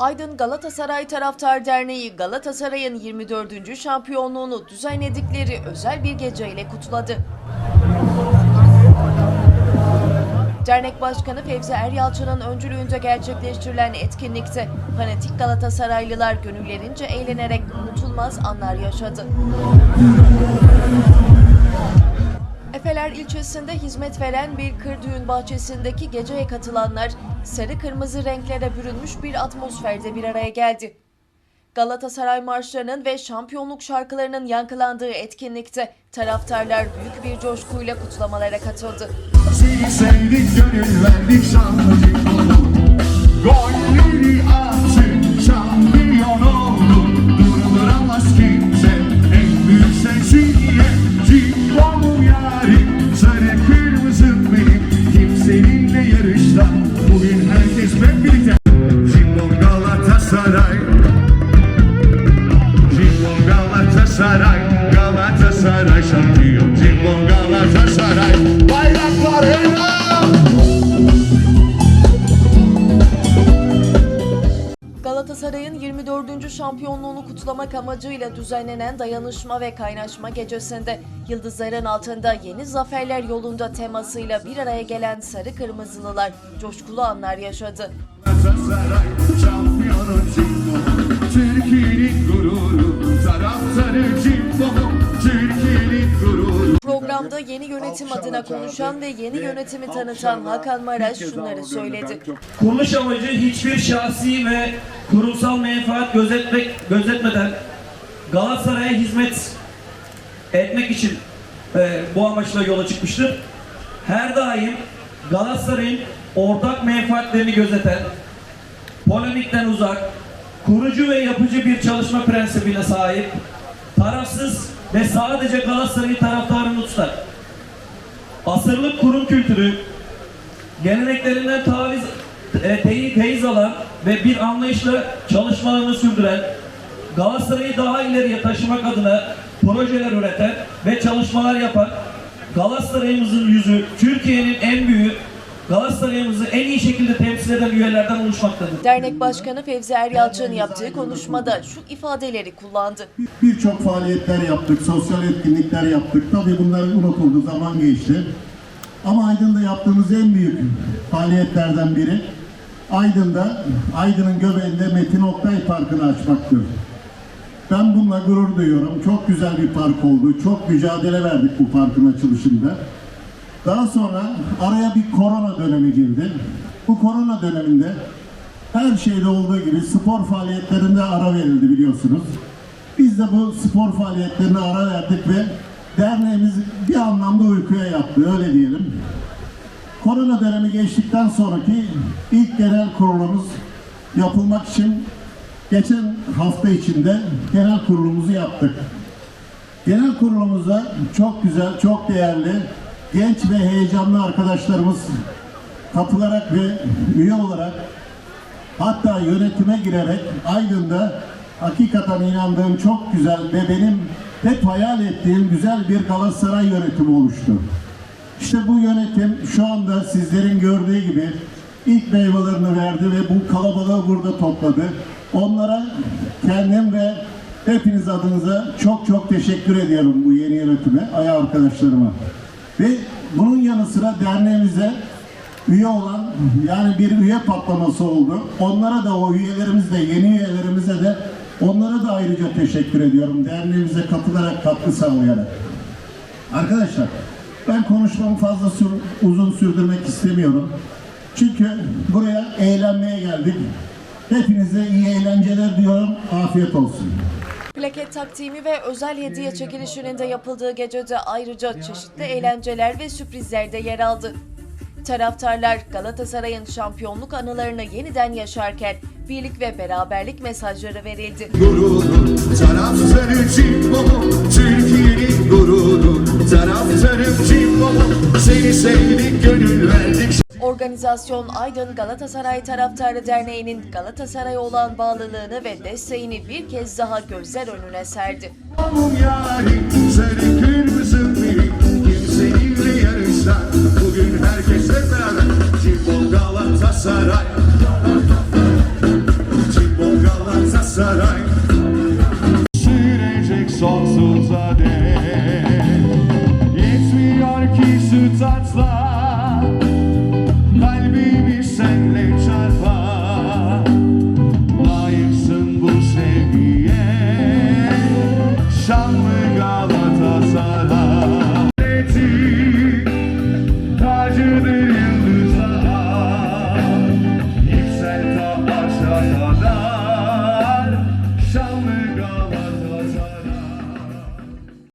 Aydın Galatasaray Taraftar Derneği Galatasaray'ın 24. şampiyonluğunu düzenledikleri özel bir geceyle kutladı. Dernek Başkanı Fevzi Eryalçı'nın öncülüğünde gerçekleştirilen etkinlikte fanatik Galatasaraylılar gönüllerince eğlenerek unutulmaz anlar yaşadı. Efeler ilçesinde hizmet veren bir kır düğün bahçesindeki geceye katılanlar sarı kırmızı renklere bürünmüş bir atmosferde bir araya geldi. Galatasaray marşlarının ve şampiyonluk şarkılarının yankılandığı etkinlikte taraftarlar büyük bir coşkuyla kutlamalara katıldı. Sevdik gönül verdik şanlıcı Cimbom Galatasaray Bayraklar helal Galatasaray'ın 24. şampiyonluğunu kutlamak amacıyla düzenlenen dayanışma ve kaynaşma gecesinde Yıldızların altında yeni zaferler yolunda temasıyla bir araya gelen sarı kırmızılılar coşkulu anlar yaşadı. Galatasaray şampiyonu Türkiye'nin gururu Programda yeni yönetim adına konuşan ve yeni yönetimi tanıtan Hakan Maraş şunları söyledi. Kuruluş amacı hiçbir şahsi ve kurumsal menfaat gözetmek gözetmeden Galatasaray'a hizmet etmek için e, bu amaçla yola çıkmıştır. Her daim Galatasaray'ın ortak menfaatlerini gözeten, polemikten uzak, kurucu ve yapıcı bir çalışma prensibine sahip, tarafsız ve sadece Galatasaray'ın taraftarını tutar. Asırlık kurum kültürü, geleneklerinden taviz e, teyi- feyiz alan ve bir anlayışla çalışmalarını sürdüren, Galatasaray'ı daha ileriye taşımak adına projeler üreten ve çalışmalar yapan, Galatasaray'ımızın yüzü, Türkiye'nin en büyüğü, Galatasaray'ımızı en iyi şekilde temsil eden üyelerden oluşmaktadır. Dernek Başkanı Fevzi Eryalçı'nın yaptığı konuşmada şu ifadeleri kullandı. Birçok faaliyetler yaptık, sosyal etkinlikler yaptık. Tabii bunlar unutuldu, zaman geçti. Ama Aydın'da yaptığımız en büyük faaliyetlerden biri Aydın'da, Aydın'ın göbeğinde Metin Oktay Parkı'nı açmaktır. Ben bununla gurur duyuyorum. Çok güzel bir park oldu. Çok mücadele verdik bu parkın açılışında. Daha sonra araya bir korona dönemi girdi. Bu korona döneminde her şeyde olduğu gibi spor faaliyetlerinde ara verildi biliyorsunuz. Biz de bu spor faaliyetlerine ara verdik ve derneğimiz bir anlamda uykuya yattı öyle diyelim. Korona dönemi geçtikten sonraki ilk genel kurulumuz yapılmak için geçen hafta içinde genel kurulumuzu yaptık. Genel kurulumuzda çok güzel, çok değerli, genç ve heyecanlı arkadaşlarımız katılarak ve üye olarak hatta yönetime girerek Aydın'da hakikaten inandığım çok güzel ve benim hep hayal ettiğim güzel bir Galatasaray yönetimi oluştu. İşte bu yönetim şu anda sizlerin gördüğü gibi ilk meyvelerini verdi ve bu kalabalığı burada topladı. Onlara kendim ve hepiniz adınıza çok çok teşekkür ediyorum bu yeni yönetime, aya arkadaşlarıma. Ve bunun yanı sıra derneğimize üye olan yani bir üye patlaması oldu. Onlara da o üyelerimiz de yeni üyelerimize de onlara da ayrıca teşekkür ediyorum. Derneğimize katılarak katkı sağlayarak. Arkadaşlar ben konuşmamı fazla sür- uzun sürdürmek istemiyorum. Çünkü buraya eğlenmeye geldik. Hepinize iyi eğlenceler diyorum. Afiyet olsun. Plaket takdimi ve özel hediye çekilişinin de yapıldığı gecede ayrıca çeşitli eğlenceler ve sürprizler de yer aldı. Taraftarlar Galatasaray'ın şampiyonluk anılarını yeniden yaşarken birlik ve beraberlik mesajları verildi. gururu Taraftarı Cimbom Türkiye'nin gururu Taraftarı Cimbom Seni sevdik organizasyon Aydın Galatasaray Taraftarı Derneği'nin Galatasaray'a olan bağlılığını ve desteğini bir kez daha gözler önüne serdi. Bugün herkes beraber. Cimbom Galatasaray. Cimbom Galatasaray. Sürecek sonsuza dek